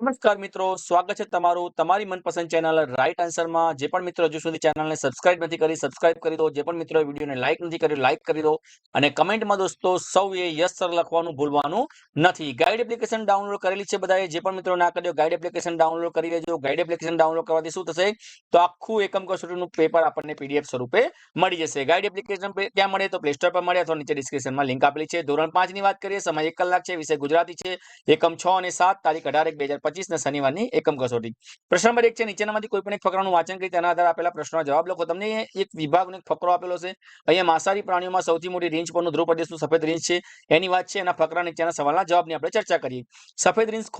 નમસ્કાર મિત્રો, સ્વાગત છે તમારું તમારી મનપસંદ ચેનલ રાઈટ આન્સરમાં જે પણ મિત્રો હજુ સુધી ચેનલને સબસ્ક્રાઇબ નથી કરી સબસ્ક્રાઇબ કરી દો. જે પણ મિત્રો વિડીયોને લાઇક નથી કર્યું લાઇક કરી દો. અને કમેન્ટમાં દોસ્તો, સૌએ યસ સર લખવાનું ભૂલવાનું નથી. ગાઈડ એપ્લિકેશન ડાઉનલોડ કરેલી છે બધાએ. જે પણ મિત્રો ના કર્યો ગાઈડ એપ્લિકેશન ડાઉનલોડ કરી લેજો. ગાઈડ એપ્લિકેશન ડાઉનલોડ કરવાથી શું થશે? તો આખું એકમ કસોટીનું પેપર આપણને પીડીએફ સ્વરૂપે મળી જશે. ગાઈડ એપ્લિકેશન ક્યાં મળે? તો પ્લે સ્ટોર પર મળે અથવા નીચે ડિસ્ક્રિપ્શનમાં લિંક આપેલી છે. ધોરણ પાંચની વાત કરીએ. સમય એક કલાક છે. વિષય ગુજરાતી છે. એકમ છ અને સાત, તારીખ અઢાર એક, બે પચીસ ને શનિવારની એકમ કસોટી. પ્રશ્ન નંબર એક છે, નીચેનામાંથી કોઈ પણ એક ફકરાનું વાંચન કરી તેના આધારે આપેલા પ્રશ્નનો જવાબ લખો. તમને એક વિભાગનો એક ફકરો આપેલો છે. અહીંયા માંસાહારી પ્રાણીઓમાં સૌથી મોટી રીંછ પરનું ધ્રુવ પ્રદેશનું સફેદ રીંછ છે. એની વાત છે, એના ફકરા નીચેના સવાલના જવાબની આપણે ચર્ચા કરીએ. સફેદ રીંછ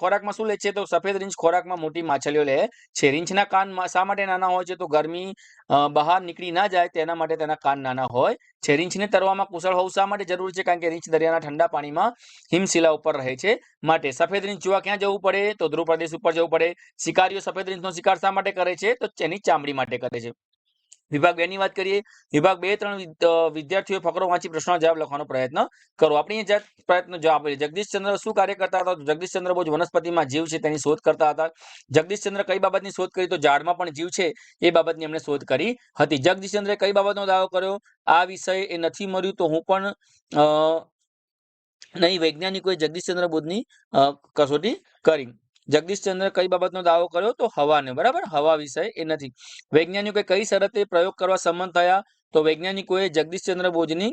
ખોરાકમાં શું લે છે? તો સફેદ રીંછ ખોરાકમાં મોટી માછલીઓ લે છે. રીંછના કાન શા માટે નાના હોય છે? તો ગરમી બહાર નીકળી ના જાય તેના માટે તેના કાન નાના હોય છે. રીંછને તરવામાં કુશળ હોવું શા માટે જરૂરી છે? કારણ કે રીંછ દરિયાના ઠંડા પાણીમાં હિમશિલા ઉપર રહે છે માટે. સફેદ રીંછ જોવા ક્યાં જવું પડે? તો ધ્રુવ પ્રદેશ ઉપર જવું પડે. શિકારીઓ સફેદ રીંછનો શિકાર શા માટે કરે છે? તો એની ચામડી માટે કરે છે. વિભાગ બે ની વાત કરીએ, વિભાગ બે ત્રણ વિદ્યાર્થીઓ ફકરો વાંચી પ્રશ્નો જવાબ લખવાનો પ્રયત્ન કરો. આપણે પ્રયત્ન જવાબ આપીએ જગદીશચંદ્ર શું કાર્ય કરતા હતા? જગદીશચંદ્ર બોજ વનસ્પતિમાં જીવ છે, તેની શોધ કરતા હતા. જગદીશચંદ્ર કઈ બાબતની શોધ કરી? તો ઝાડમાં પણ જીવ છે, એ બાબતની એમણે શોધ કરી હતી. જગદીશચંદ્રે કઈ બાબતનો દાવો કર્યો? આ વિષય એ નથી મળ્યું, તો હું પણ નહીં, વૈજ્ઞાનિકોએ જગદીશચંદ્ર બોધની કસોટી કરી. જગદીશચંદ્ર કઈ બાબતનો દાવો કર્યો? તો હવાને, બરાબર? હવા વિષય એ નથી. વૈજ્ઞાનિકોએ કઈ શરતે પ્રયોગ કરવા સંમત થયા? તો વૈજ્ઞાનિકોએ જગદીશચંદ્ર બોઝની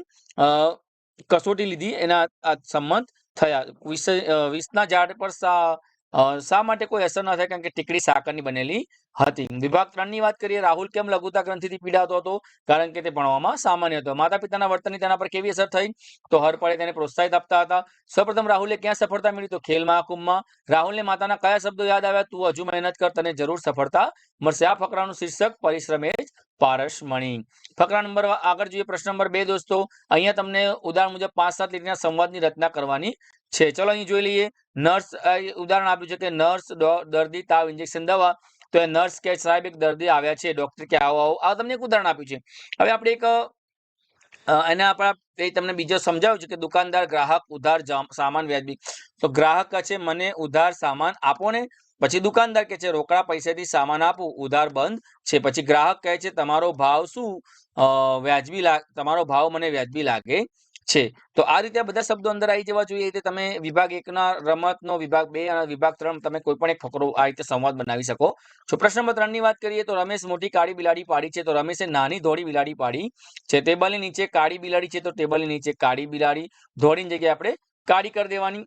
કસોટી લીધી, એના સંમત થયા. વિષય વિષના ઝાડ પર શા માટે કોઈ અસર ના થાય? કારણ કે ટીકડી સાકરની બનેલી હતી. વિભાગ ત્રણની વાત કરીએ, રાહુલ કેમ લઘુતા ગ્રંથિથી પીડાતો હતો? કારણ કે તે ભણવામાં સામાન્ય હતો. માતા પિતાના વર્તનની તેના પર કેવી અસર થઈ? તો હરપળે તેને પ્રોત્સાહિત આપતા હતા. સૌપ્રથમ રાહુલે ક્યાં સફળતા મળી તો ખેલ મહાકુંભમાં રાહુલને માતાના કયા શબ્દો યાદ આવ્યા? તું હજુ મહેનત કર, તને જરૂર સફળતા મળશે. આ ફકરાનું શીર્ષક પરિશ્રમે જ પારસમણી. ફકરા નંબર આગળ જોઈએ પ્રશ્ન નંબર બે, દોસ્તો. અહીંયા તમને ઉદાહરણ મુજબ પાંચ સાત લીટીના સંવાદની રચના કરવાની છે. ચલો અહીં જોઈ લઈએ. નર્સ ઉદાહરણ આપ્યું છે કે નર્સ દર્દી તાવ ઇન્જેક્શન દવા તો એ નર્સ કે સાહેબ એક દર્દી આવ્યા છે ડોક્ટર કે આવો આવો, આ તમને એક ઉદાહરણ આપ્યું છે. હવે આપણે એક એને આપણે તમને બીજો સમજાવ્યું છે કે દુકાનદાર, ગ્રાહક, ઉધાર સામાન, વ્યાજબી. તો ગ્રાહક કહે છે, મને ઉધાર સામાન આપો ને, પછી દુકાનદાર કે છે, રોકડા પૈસાથી સામાન આપું, ઉધાર બંધ છે. પછી ગ્રાહક કહે છે, તમારો ભાવ શું? વ્યાજબી લાગ, તમારો ભાવ મને વ્યાજબી લાગે. છે. તો આ રીતે બધા શબ્દો અંદર આવી જવા જોઈએ. રીતે તમે વિભાગ એકના રમતનો વિભાગ બે અને વિભાગ ત્રણ તમે કોઈ પણ એક ફકરો આ રીતે સંવાદ બનાવી શકો. છો પ્રશ્ન નંબર ત્રણની વાત કરીએ તો રમેશ મોટી કાળી બિલાડી પાડી છે. તો રમેશે નાની ધોળી બિલાડી પાડી છે. ટેબલની નીચે કાળી બિલાડી છે. તો ટેબલની નીચે કાળી બિલાડી. ધોળીની જગ્યાએ આપણે કાળી કરી દેવાની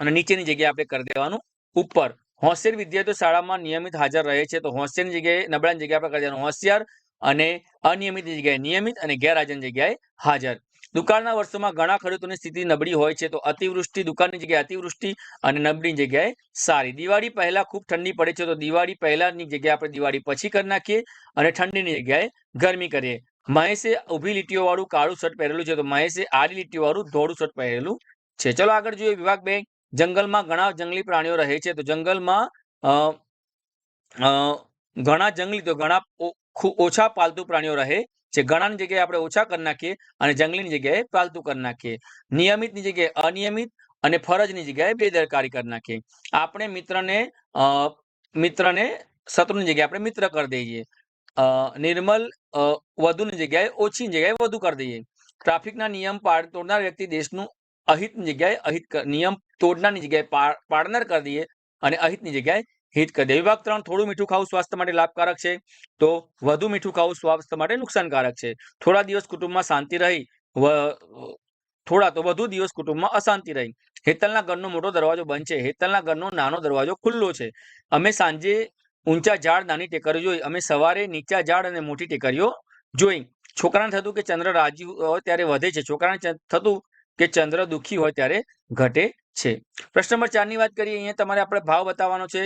અને નીચેની જગ્યાએ આપણે કરી દેવાનું ઉપર. હોશિયાર વિદ્યાર્થીઓ શાળામાં નિયમિત હાજર રહે છે. તો હોશિયારની જગ્યાએ નબળાની જગ્યાએ આપણે કરી દેવાનું હોશિયાર અને અનિયમિત જગ્યાએ નિયમિત અને ગેરહાજરની જગ્યાએ હાજર. દુકાળના વર્ષોમાં ઘણા ખેડૂતોની સ્થિતિ નબળી હોય છે, તો અતિવૃષ્ટિ, દુકાળની જગ્યાએ અતિવૃષ્ટિ અને નબળીની જગ્યાએ સારી. દિવાળી પહેલા ખૂબ ઠંડી પડે છે, તો દિવાળી પહેલાની જગ્યાએ આપણે દિવાળી પછી કરી નાખીએ અને ઠંડીની જગ્યાએ ગરમી કરીએ. મહેશે ઊભી લીટીઓ વાળું કાળું શર્ટ પહેરેલું છે, તો મહેશે આડી લીટીઓ વાળું ધોળું શર્ટ પહેરેલું છે. ચલો આગળ જોઈએ વિભાગ બે જંગલમાં ઘણા જંગલી પ્રાણીઓ રહે છે, તો જંગલમાં ઘણા જંગલી, તો ઘણા ઓછા પાલતુ પ્રાણીઓ રહે જે ઘણાની જગ્યાએ આપણે ઓછા કરી નાખીએ અને જંગલીની જગ્યાએ પાલતુ કરી નાખીએ. નિયમિતની જગ્યાએ અનિયમિત અને ફરજની જગ્યાએ બેદરકારી કરી નાખીએ. આપણે મિત્રને મિત્રને શત્રુની જગ્યાએ આપણે મિત્ર કરી દઈએ. નિર્મલ વધુની જગ્યાએ ઓછી જગ્યાએ વધુ કરી દઈએ. ટ્રાફિકના નિયમ પાડ તોડનાર વ્યક્તિ દેશનું અહિતની જગ્યાએ અહિત નિયમ તોડનારની જગ્યાએ પાડનાર કરી દઈએ અને અહિતની જગ્યાએ હિત કરી દે. ત્રણ થોડું મીઠું ખાવું સ્વાસ્થ્ય માટે લાભકારક છે. તો વધુ મીઠું ખાવું સ્વાસ્થ્ય માટે નુકસાનકારક છે. થોડા દિવસ કુટુંબમાં શાંતિ રહી થોડા તો વધુ દિવસ કુટુંબમાં અશાંતિ રહી. હેતલના ઘરનો મોટો દરવાજો બંધ છે. હેતલના ઘરનો નાનો દરવાજો ખુલ્લો છે. અમે સાંજે ઊંચા ઝાડ, નાની ટેકરીઓ જોઈ. અમે સવારે નીચા ઝાડ અને મોટી ટેકરીઓ જોઈ. છોકરાને થતું કે ચંદ્ર રાજી હોય ત્યારે વધે છે. છોકરાને થતું કે ચંદ્ર દુઃખી હોય ત્યારે ઘટે છે. પ્રશ્ન નંબર ચારની વાત કરીએ. અહીંયા તમારે આપણે ભાવ બતાવવાનો છે.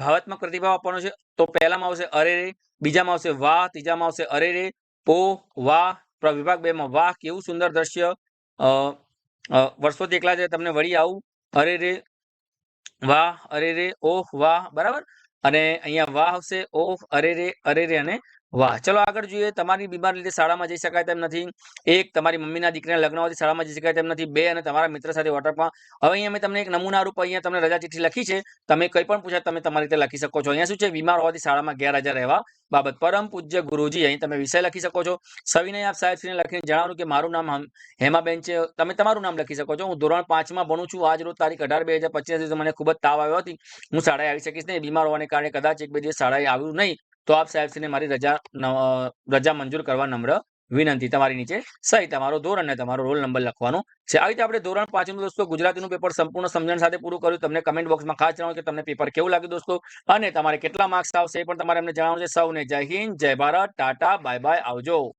ભાવાત્મક પ્રતિભાવ આપવાનો છે, તો પહેલામાં આવશે અરે રે, બીજામાં આવશે વાહ, ત્રીજામાં આવશે અરે રે, પો, વાહ વિભાગ બે માં વાહ, કેવું સુંદર દ્રશ્ય. વર્ષોથી એકલા છે તમને વળી આવું, અરે રે, વાહ, અરે રે, ઓહ, વાહ, બરાબર? અને અહીંયા વાહ આવશે, ઓહ, અરે રે અરે રે, અને વાહ! ચલો આગળ જોઈએ. તમારી બીમારી લીધે શાળામાં જઈ શકાય તેમ નથી. એક, તમારી મમ્મીના દીકરીના લગ્ન હોવાથી શાળામાં જઈ શકાય તેમ નથી. બે, અને તમારા મિત્ર સાથે વોટરપાર્ક. હવે અહીંયા મેં તમને એક નમૂના રૂપ અહીંયા તમને રજા ચિઠ્ઠી લખી છે. તમે કંઈ પણ પૂછાય તમે તમારી રીતે લખી શકો છો. અહીંયા શું છે? બીમાર હોવાથી શાળામાં ગેરહાજર રહેવા બાબત. પરમ પૂજ્ય ગુરુજી, અહીં તમે વિષય લખી શકો છો. સવિનય આપ સાહેબશ્રીને લખીને જણાવું કે મારું નામ હમ- હેમાબેન છે. તમે તમારું નામ લખી શકો છો. હું ધોરણ પાંચમાં ભણું છું. આજ રોજ તારીખ અઢાર બે હજાર પચીસ મને ખૂબ જ તાવ આવ્યો હતી. હું શાળાએ આવી શકીશ નહીં. બીમાર હોવાને કારણે કદાચ એક બે દિવસ શાળાએ આવ્યું નહીં. તો આપ સાહેબશ્રીને મારી રજા રજા મંજૂર કરવા નમ્ર વિનંતી. તમારી નીચે સહી, તમારો ધોરણ અને તમારો રોલ નંબર લખવાનો છે. આવી રીતે આપણે ધોરણ પાંચનું દોસ્તો ગુજરાતીનું પેપર સંપૂર્ણ સમજણ સાથે પૂરું કર્યું. તમને કમેન્ટ બોક્સમાં ખાસ જણાવો કે તમને પેપર કેવું લાગ્યું દોસ્તો? અને તમારે કેટલા માર્ક્સ આવશે એ પણ તમારે એમને જણાવવાનું છે. સૌને જય હિન્દ, જય ભારત, ટાટા બાય બાય આવજો.